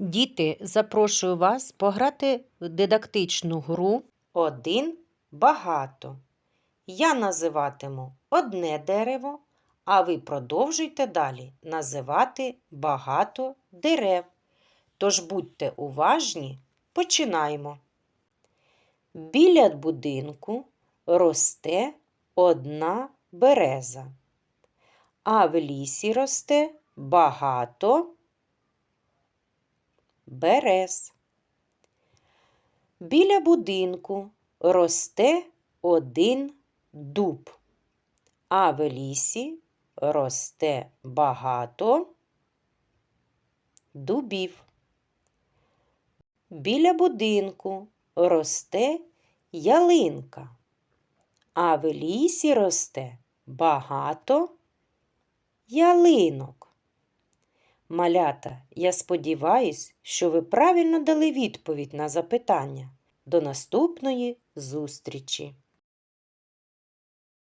Діти, запрошую вас пограти в дидактичну гру Один багато. Я називатиму одне дерево, а ви продовжуйте далі називати багато дерев. Тож будьте уважні, починаємо. Біля будинку росте одна береза, а в лісі росте багато берез. Біля будинку росте один дуб, а в лісі росте багато дубів. Біля будинку росте ялинка, а в лісі росте багато ялинок. Малята, я сподіваюсь, що ви правильно дали відповідь на запитання. До наступної зустрічі!